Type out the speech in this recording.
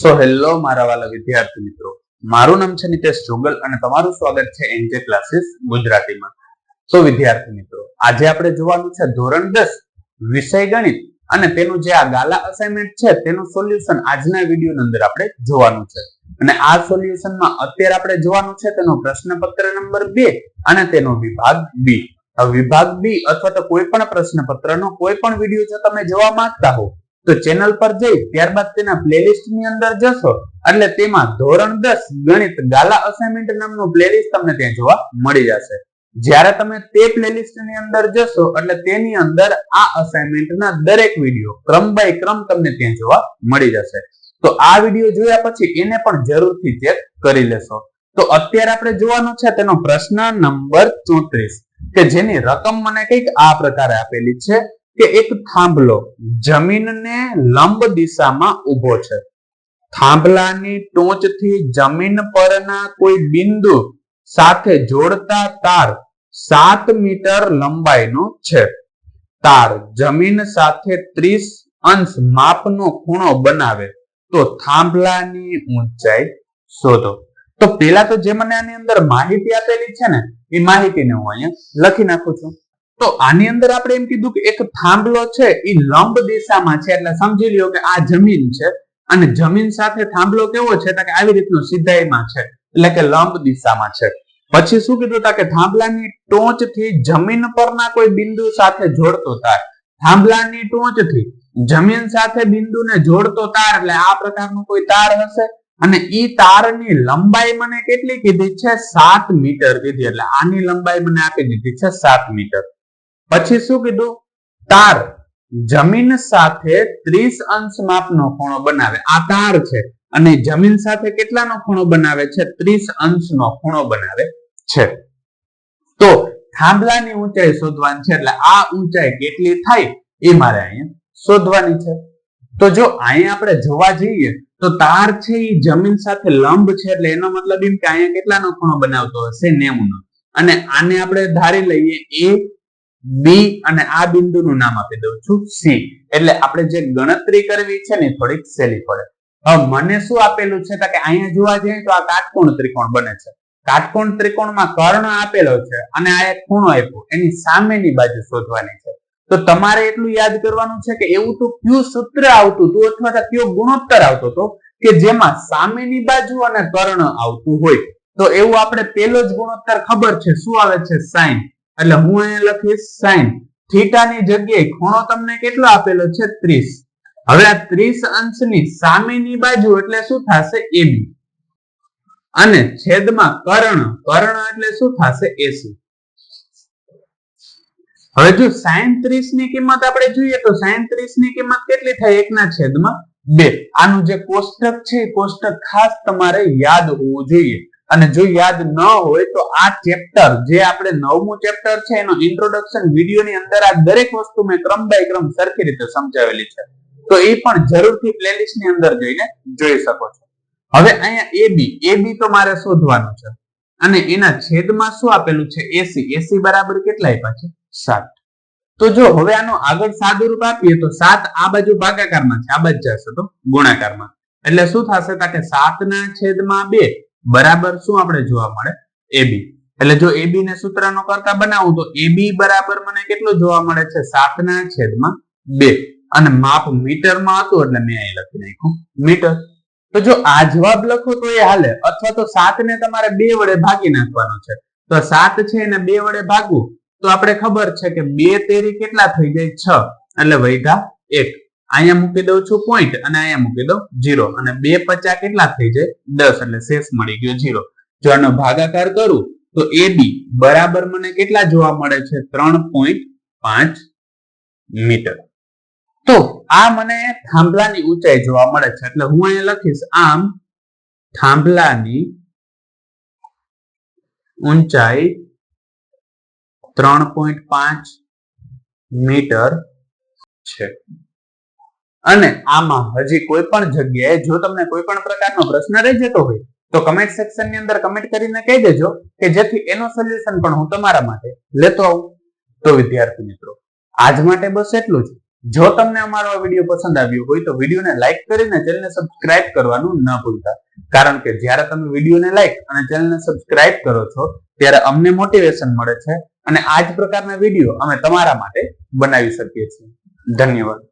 So hello મારા વાલા વિદ્યાર્થી મિત્રો. મારું નામ છે નિતેશ જોગલ અને તમારું સ્વાગત છે એનજે ક્લાસીસ ગુજરાતીમાં. સો વિદ્યાર્થી મિત્રો, આજે આપણે જોવાનું છે ધોરણ દસ, વિષય ગણિત. અને તેનું જે આ ગાલા અસાઇનમેન્ટ છે, તેનું સોલ્યુશન આજના વીડિયો અંદર આપણે જોવાનું છે. અને આ સોલ્યુશનમાં અત્યારે આપણે જોવાનું છે તેનો પ્રશ્નપત્ર નંબર બે અને તેનો વિભાગ બી. વિભાગ બી અથવા તો કોઈ પણ પ્રશ્નપત્રનો કોઈ પણ વીડિયો જો તમે જોવા માંગતા હો તો ચેનલ પર જઈ ત્યારબાદ તેના પ્લેલિસ્ટની અંદર જશો એટલે તેમાં ધોરણ દસ ગણિત ગાલા અસાઇનમેન્ટ નામનું પ્લેલિસ્ટ તમને ત્યાં જોવા મળી જશે. જ્યારે તમે તે પ્લેલિસ્ટની અંદર જશો એટલે તેની અંદર આ અસાઇનમેન્ટ ના દરેક વીડિયો ક્રમ બાય ક્રમ તમને ત્યાં જોવા મળી જશે. તો આ વીડિયો જોયા પછી એને પણ જરૂરથી ચેક કરી લેશો. તો અત્યારે આપણે જોવાનું છે તેનો પ્રશ્ન નંબર ચોત્રીસ કે જેની રકમ મને કંઈક આ પ્રકારે આપેલી છે. કે એક થાંભલો જમીનને લંબ દિશામાં ઊભો છે. થાંભલાની ટોચથી જમીન પરના કોઈ બિંદુ સાથે જોડતા તાર સાત મીટર લંબાઈનો છે. તાર જમીન સાથે ત્રીસ અંશ માપનો ખૂણો બનાવે તો થાંભલાની ઊંચાઈ શોધો. તો પેલા તો જે મને આની અંદર માહિતી આપેલી છે ને, એ માહિતીને હું અહીંયા લખી નાખું છું. તો આની અંદર આપણે એમ કીધું કે એક થાંભલો છે એ લંબ દિશામાં છે, એટલે સમજી લ્યો કે આ જમીન છે. અને જમીન સાથે થાંભલો કેવો છે કે આવી રીતનો સીધાઈમાં છે, એટલે કે લંબ દિશામાં છે. પછી શું કીધું હતા કે થાંભલાની ટોચથી જમીન પરના કોઈ બિંદુ સાથે જોડતો તાર. થાંભલાની ટોચથી જમીન સાથે બિંદુને જોડતો તાર, એટલે આ પ્રકારનો કોઈ તાર હશે? અને ઈ તારની લંબાઈ મને કેટલી કીધી છે? સાત મીટર કીધી, એટલે આની લંબાઈ મને આપી દીધી છે સાત મીટર. પછી શું કીધું? તાર. જમીન સાથે ત્રીસ અંશ માપનો ખૂણો બનાવે. આ તાર છે. અને જમીન સાથે કેટલાનો ખૂણો બનાવે છે? ત્રીસ અંશનો ખૂણો બનાવે છે. તો થાંભલાની ઊંચાઈ શોધવાની છે. એટલે આ ઊંચાઈ કેટલી થાય? એ મારે અહીંયા શોધવાની છે. તો જો અહીંયા આપણે જોવા જઈએ, તો તાર છે એ જમીન સાથે લંબ છે. એટલે એનો મતલબ એમ કે અહીંયા કેટલાનો ખૂણો બનાવતો હશે? નેવું અને આને આપણે ધારી લઈએ, એ બી અને આ બિંદુનું નામ આપી દઉં છું સી. એટલે આપણે જે ગણતરી કરવી છે ને થોડીક સહેલી પડે. હવે મને શું આપેલું છે? કે અહીંયા જોવા જઈએ તો આ કાટકોણ ત્રિકોણ બને છે. કાટકોણ ત્રિકોણમાં કર્ણ આપેલો છે અને આ એક ખૂણો આપ્યો. એની સામેની બાજુ શોધવાની છે. તો તમારે એટલું યાદ કરવાનું છે કે એવું તો કયું સૂત્ર આવતું હતું અથવા તો કયો ગુણોત્તર આવતો હતો કે જેમાં સામેની બાજુ અને કર્ણ આવતું હોય. તો એવું આપણે પેલો જ ગુણોત્તર ખબર છે. શું આવે છે? સાઈન. એટલે હું અહીંયા લખીશ સાઈન. થીટાની જગ્યાએ ખૂણો તમને કેટલો આપેલો છે? ત્રીસ. હવે આ ત્રીસ અંશની સામેની બાજુ એટલે શું થશે? એબી અને છેદમાં કર્ણ. કર્ણ એટલે શું થશે? એસી હવે જો સાઈન ત્રીસની કિંમત આપણે જોઈએ તો સાઈન ત્રીસની કિંમત કેટલી થાય? એકના છેદમાં બે. આનું જે કોષ્ટક છે કોષ્ટક ખાસ તમારે યાદ હોવું જોઈએ. અને જો યાદ ન હોય તો આ ચેપ્ટર જે આપણે નવમું ચેપ્ટર છે, એનો ઇન્ટ્રોડક્શન વિડીયોની અંદર આ દરેક વસ્તુ મેં ક્રમ બાય ક્રમ સરખી રીતે સમજાવેલી છે. તો એ પણ જરૂરથી પ્લેલિસ્ટની અંદર જઈને જોઈ શકો છો. હવે અહીંયા એ બી એ બી તો મારે શોધવાનું છે. અને એના છેદમાં શું આપેલું છે? એસી એસી બરાબર કેટલા આપ્યા છે? સાત. તો જો હવે આનો આગળ સાદું રૂપ આપીએ તો સાત આ બાજુ ભાગાકારમાં છે. આ બાજુ જશે તો ગુણાકારમાં. એટલે શું થશે? કે સાત ના છેદમાં બે. બરાબર શું આપણે જોવા મળે? એબી એટલે જો એબી ને સૂત્રનો કરતા બનાવું તો એબી બરાબર મને કેટલું જોવા મળે છે? સાત ના છેદમાં બે. અને માપ મીટરમાં હતું એટલે મેં અહીં લખી નાખ્યું. મીટર. તો જો આ જવાબ લખો તો એ હાલે. અથવા તો સાત ને તમારે બે વડે ભાગી નાખવાનો છે. તો સાત છે એને બે વડે ભાગવું. તો આપણે ખબર છે કે બે તેરી કેટલા થઈ જાય છ. એટલે વૈધા એક. અહીંયા મૂકી દઉં છું પોઈન્ટ અને અહીંયા મૂકી દઉં જીરો અને બે પચાસ કેટલા થઈ જાય? દસ. એટલે શેષ મળી ગયો જીરો જો આનો ભાગાકાર કરું, તો એ બી બરાબર મને કેટલા જોવા મળે છે? ત્રણ પોઈન્ટ પાંચ મીટર. તો આ મને થાંભલાની ઊંચાઈ જોવા મળે છે. એટલે હું અહીંયા લખીશ, આમ થાંભલાની ઊંચાઈ ત્રણ પોઈન્ટ પાંચ મીટર છે. અને આમાં હજી કોઈ પણ જગ્યાએ જો તમને કોઈ પણ પ્રકારનો પ્રશ્ન રહી જતો હોય, તો કમેન્ટ સેક્શનની અંદર કમેન્ટ કરીને કહી દેજો કે જેથી એનો સોલ્યુશન પણ હું તમારા માટે લેતો આવું. તો વિદ્યાર્થી મિત્રો, આજ માટે બસ એટલું જ. જો તમને અમારો આ વીડિયો પસંદ આવ્યો હોય, તો વિડીયોને લાઈક કરીને ચેનલને સબસ્ક્રાઇબ કરવાનું ન ભૂલતા. કારણ કે જ્યારે તમે વિડીયોને લાઈક અને ચેનલને સબસ્ક્રાઇબ કરો છો, ત્યારે અમને મોટિવેશન મળે છે અને આ જ પ્રકારના વીડિયો અમે તમારા માટે બનાવી શકીએ છીએ. ધન્યવાદ.